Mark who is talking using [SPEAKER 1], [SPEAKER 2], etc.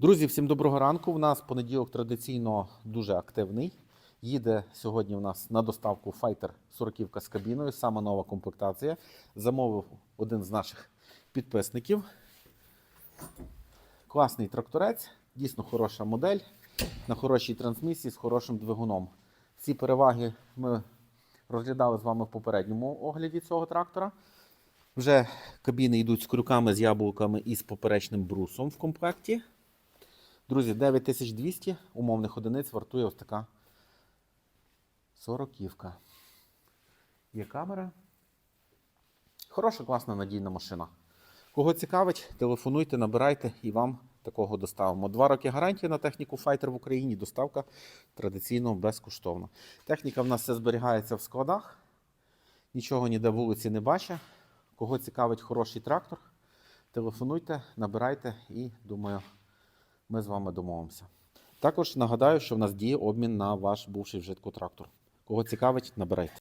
[SPEAKER 1] Друзі, всім доброго ранку. У нас понеділок традиційно дуже активний. Їде сьогодні у нас на доставку Fighter 40 з кабіною, сама нова комплектація. Замовив один з наших підписників. Класний тракторець, дійсно хороша модель на хорошій трансмісії з хорошим двигуном. Ці переваги ми розглядали з вами в попередньому огляді цього трактора. Вже кабіни йдуть з крюками, з яблуками і з поперечним брусом в комплекті. Друзі, 9200 умовних одиниць вартує ось така 40-ківка. Є камера. Хороша, класна, надійна машина. Кого цікавить, телефонуйте, набирайте і вам такого доставимо. Два роки гарантії на техніку Fighter в Україні. Доставка традиційно безкоштовна. Техніка в нас все зберігається в складах. Нічого ніде вулиці не бачить. Кого цікавить хороший трактор, телефонуйте, набирайте і думаю, ми з вами домовимося. Також нагадаю, що в нас діє обмін на ваш бувший вжитку трактор. Кого цікавить, набирайте.